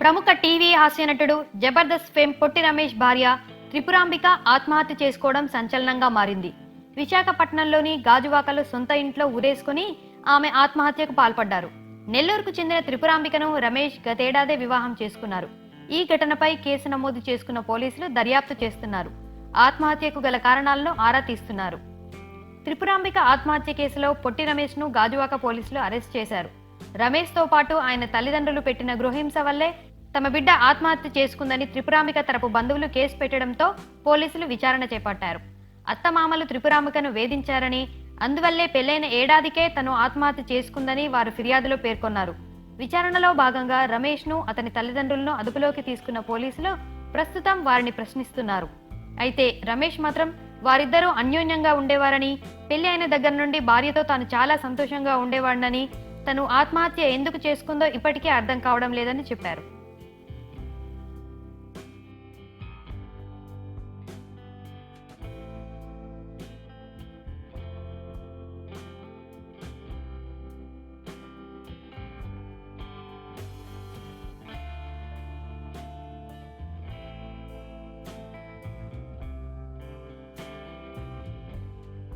ప్రముఖ టీవీ హాస్యనటుడు జబర్దస్త్ ఫేమ్ పొట్టి రమేష్ భార్య త్రిపురాంబిక ఆత్మహత్య చేసుకోవడం సంచలనంగా మారింది. విశాఖపట్నంలోని గాజువాకలో సొంత ఇంట్లో ఉరేసుకుని ఆమె ఆత్మహత్యకు పాల్పడ్డారు. నెల్లూరుకు చెందిన త్రిపురాంబికను రమేష్ గతేడాదే వివాహం చేసుకున్నారు. ఈ ఘటనపై కేసు నమోదు చేసుకున్న పోలీసులు దర్యాప్తు చేస్తున్నారు. ఆత్మహత్యకు గల కారణాలను ఆరా తీస్తున్నారు. త్రిపురాంబిక ఆత్మహత్య కేసులో పొట్టి రమేష్ను గాజువాక పోలీసులు అరెస్ట్ చేశారు. రమేష్తో పాటు ఆయన తల్లిదండ్రులు పెట్టిన గృహహింస వల్లే తమ బిడ్డ ఆత్మహత్య చేసుకుందని త్రిపురామిక తరపు బంధువులు కేసు పెట్టడంతో పోలీసులు విచారణ చేపట్టారు. అత్తమామలు త్రిపురామికను వేధించారని అందువల్లే పెళ్ళైన ఏడాదికే తను ఆత్మహత్య చేసుకుందని వారు ఫిర్యాదులో పేర్కొన్నారు. విచారణలో భాగంగా రమేష్ను అతని తల్లిదండ్రులను అదుపులోకి తీసుకున్న పోలీసులు ప్రస్తుతం వారిని ప్రశ్నిస్తున్నారు. అయితే రమేష్ మాత్రం వారిద్దరూ అన్యోన్యంగా ఉండేవారని పెళ్ళి అయిన దగ్గర నుండి భార్యతో తాను చాలా సంతోషంగా ఉండేవాడినని తను ఆత్మహత్య ఎందుకు చేసుకుందో ఇప్పటికీ అర్థం కావడం లేదని చెప్పారు.